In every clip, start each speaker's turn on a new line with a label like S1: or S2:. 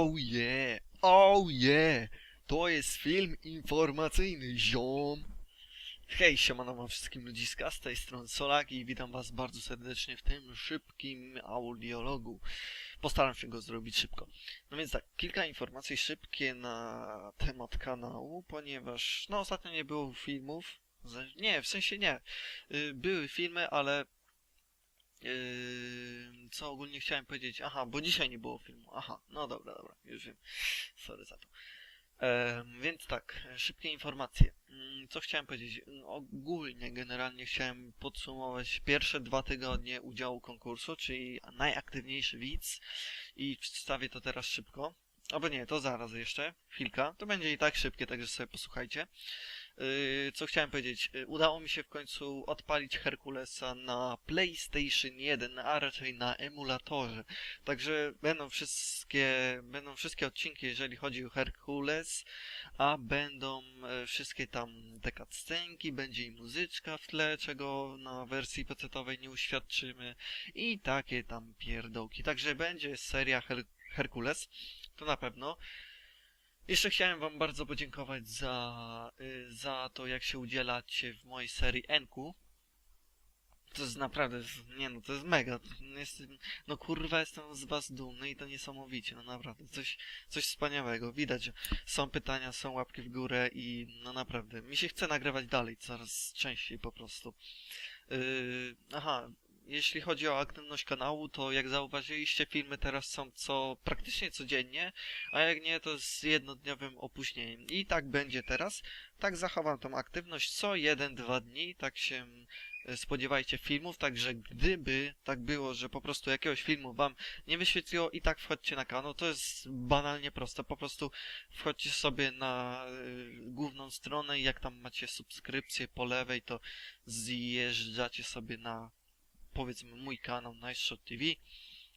S1: Oh yeah, oh yeah, to jest film informacyjny, ziom. Hej, siemano wam wszystkim ludziska, z tej strony Solak i witam was bardzo serdecznie w tym szybkim audiologu. Postaram się go zrobić szybko. No więc tak, kilka informacji szybkie na temat kanału, ponieważ no ostatnio nie było filmów. Nie, w sensie nie. Y, Były filmy, ale Yy, co ogólnie chciałem powiedzieć? Aha, bo dzisiaj nie było filmu. Aha, no dobra, dobra, już wiem. Sorry za to. Więc tak, szybkie informacje. Mm, Co chciałem powiedzieć? Ogólnie, generalnie chciałem podsumować pierwsze dwa tygodnie udziału konkursu, czyli najaktywniejszy widz i przedstawię to teraz szybko. Albo nie, to zaraz jeszcze, chwilka. To będzie i tak szybkie, także sobie posłuchajcie. Yy, co chciałem powiedzieć? Yy, Udało mi się w końcu odpalić Herkulesa na PlayStation 1, a raczej na emulatorze. Także będą wszystkie, będą wszystkie odcinki, jeżeli chodzi o Herkules, a będą e, wszystkie tam te cutscenki, będzie i muzyczka w tle, czego na wersji PC-owej nie uświadczymy i takie tam pierdołki. Także będzie seria Her Herkules, to na pewno. Jeszcze chciałem wam bardzo podziękować za, y, za to, jak się udzielacie w mojej serii Enku. To jest naprawdę, nie no, to jest mega. No kurwa, jestem z was dumny i to niesamowicie, no naprawdę, coś, coś wspaniałego. Widać, są pytania, są łapki w górę i no naprawdę, mi się chce nagrywać dalej, coraz częściej po prostu. Yy, aha, jeśli chodzi o aktywność kanału, to jak zauważyliście, filmy teraz są co praktycznie codziennie, a jak nie, to z jednodniowym opóźnieniem. I tak będzie teraz. Tak zachowam tą aktywność co jeden, dwa dni, tak się e, spodziewajcie filmów, także gdyby tak było, że po prostu jakiegoś filmu wam nie wyświetliło i tak wchodźcie na kanał, to jest banalnie proste, po prostu wchodźcie sobie na y, główną stronę i jak tam macie subskrypcję po lewej, to zjeżdżacie sobie na powiedzmy mój kanał Nice Shot TV,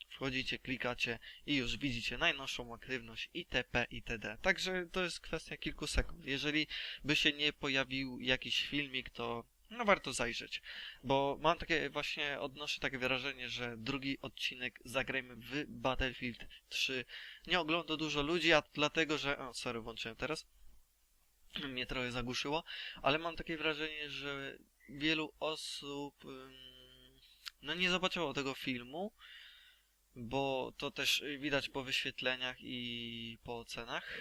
S1: wchodzicie, klikacie i już widzicie najnowszą aktywność itp. itd. Także to jest kwestia kilku sekund. Jeżeli by się nie pojawił jakiś filmik, to no warto zajrzeć, bo mam takie właśnie, odnoszę takie wrażenie, że drugi odcinek zagrajmy w Battlefield 3 nie ogląda dużo ludzi, a dlatego, że... O, sorry, włączyłem teraz. Mnie trochę zagłuszyło, ale mam takie wrażenie, że wielu osób no nie zobaczyło tego filmu, bo to też widać po wyświetleniach i po ocenach.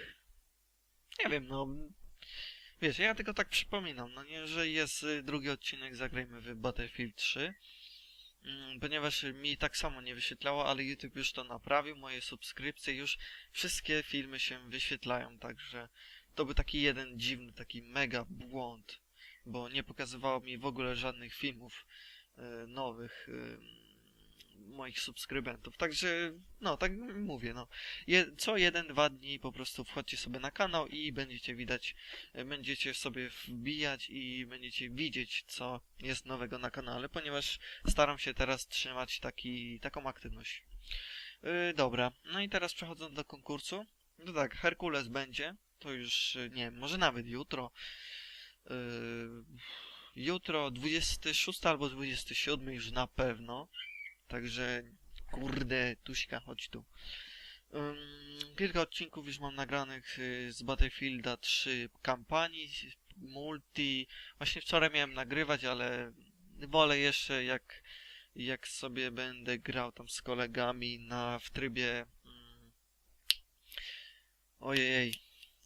S1: Nie wiem, no. Wiesz, ja tylko tak przypominam, no nie, że jest y, drugi odcinek, zagrajmy w Battlefield 3. Mm, Ponieważ mi tak samo nie wyświetlało, ale YouTube już to naprawił, moje subskrypcje już wszystkie filmy się wyświetlają, także to był taki jeden dziwny, taki mega błąd, bo nie pokazywało mi w ogóle żadnych filmów nowych e, moich subskrybentów. Także, no, tak mówię, no. Je, co jeden, dwa dni po prostu wchodźcie sobie na kanał i będziecie widać, e, będziecie sobie wbijać i będziecie widzieć, co jest nowego na kanale, ponieważ staram się teraz trzymać taki, taką aktywność. Yy, dobra, no i teraz przechodząc do konkursu. No tak, Herkules będzie, to już, nie wiem, może nawet jutro. Yy, jutro 26 albo 27 już na pewno. Także, kurde, Tuśka, chodź tu. Ym, kilka odcinków już mam nagranych y, z Battlefielda 3 kampanii, multi. Właśnie wczoraj miałem nagrywać, ale wolę jeszcze jak, jak sobie będę grał tam z kolegami na w trybie. Mm, ojej,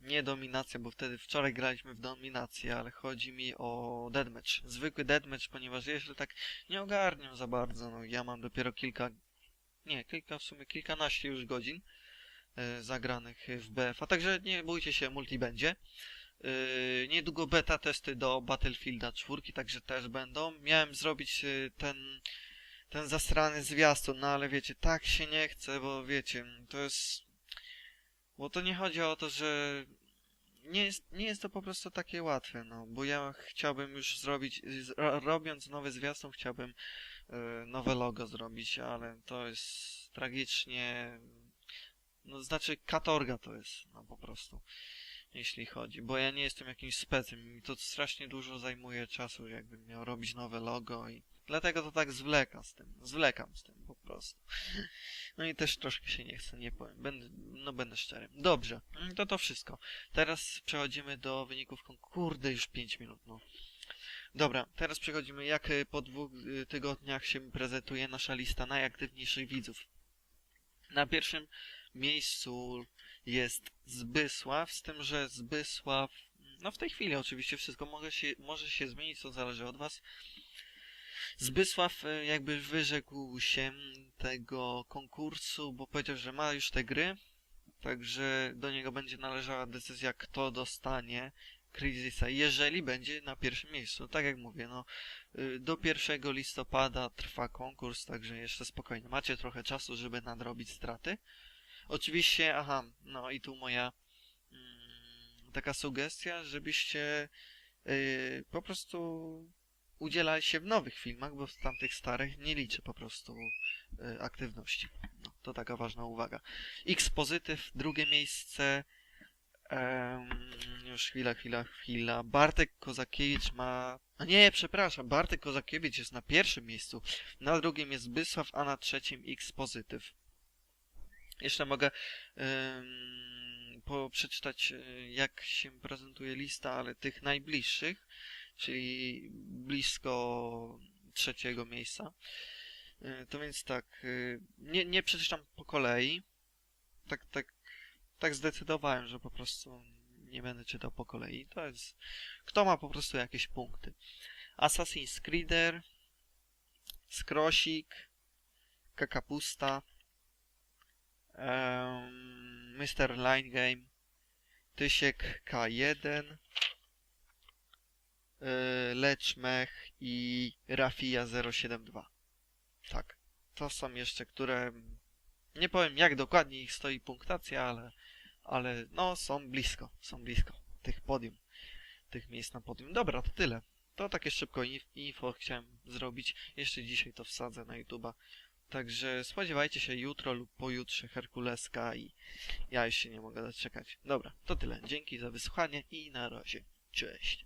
S1: nie dominacja, bo wtedy wczoraj graliśmy w dominację, ale chodzi mi o deathmatch. Zwykły deathmatch, ponieważ jeszcze tak nie ogarniam za bardzo. No, ja mam dopiero kilka, nie, kilka w sumie kilkanaście już godzin e, zagranych w BF, a także nie bójcie się, multi będzie. Yy, niedługo beta testy do Battlefielda 4, także też będą. Miałem zrobić yy, ten, ten zastrany zwiastun, no ale wiecie, tak się nie chce, bo wiecie, to jest... Bo to nie chodzi o to, że nie jest, nie jest to po prostu takie łatwe, no, bo ja chciałbym już zrobić, robiąc nowy zwiastun, chciałbym yy, nowe logo zrobić, ale to jest tragicznie, no znaczy katorga to jest, no po prostu jeśli chodzi, bo ja nie jestem jakimś specem mi to strasznie dużo zajmuje czasu, jakbym miał robić nowe logo i dlatego to tak zwlekam z tym, zwlekam z tym, prostu. No i też troszkę się nie chce, nie powiem. Będę, no będę szczery. Dobrze, mm, to to wszystko. Teraz przechodzimy do wyników kon- Kurde, już 5 minut, no. Dobra, teraz przechodzimy, jak y, po dwóch y, tygodniach się prezentuje nasza lista najaktywniejszych widzów. Na pierwszym miejscu jest Zbysław, z tym, że Zbysław, no w tej chwili oczywiście wszystko może się, może się zmienić, co zależy od was. Zbysław e, jakby wyrzekł się tego konkursu, bo powiedział, że ma już te gry, także do niego będzie należała decyzja, kto dostanie Crisisa, jeżeli będzie na pierwszym miejscu. Tak jak mówię, no y, do 1 listopada trwa konkurs, także jeszcze spokojnie. Macie trochę czasu, żeby nadrobić straty. Oczywiście, aha, no i tu moja mm, taka sugestia, żebyście y, po prostu udzielali się w nowych filmach, bo w tamtych starych nie liczy po prostu y, aktywności. No, to taka ważna uwaga. X pozytyw, drugie miejsce. Em, już chwila, chwila, chwila. Bartek Kozakiewicz ma. A nie, przepraszam. Bartek Kozakiewicz jest na pierwszym miejscu. Na drugim jest Bysław, a na trzecim X pozytyw. Jeszcze mogę em, po, przeczytać, y, jak się prezentuje lista, ale tych najbliższych, czyli blisko trzeciego miejsca. Y, To więc tak, y, nie, nie przeczytam po kolei. Tak, tak, tak zdecydowałem, że po prostu nie będę czytał po kolei. To jest, kto ma po prostu jakieś punkty. Assassin's Creeder, Skrosik, Kakapusta, em, Mr. Line Game, Tysiek K1, y, Leczmech i Rafia 072. Tak. To są jeszcze, które nie powiem jak dokładnie ich stoi punktacja, ale, ale no są blisko, są blisko tych podium, tych miejsc na podium. Dobra, to tyle. To takie szybko inf- info chciałem zrobić. Jeszcze dzisiaj to wsadzę na YouTube'a. Także spodziewajcie się jutro lub pojutrze Herkuleska i ja już się nie mogę doczekać. Dobra, to tyle. Dzięki za wysłuchanie i na razie. Cześć.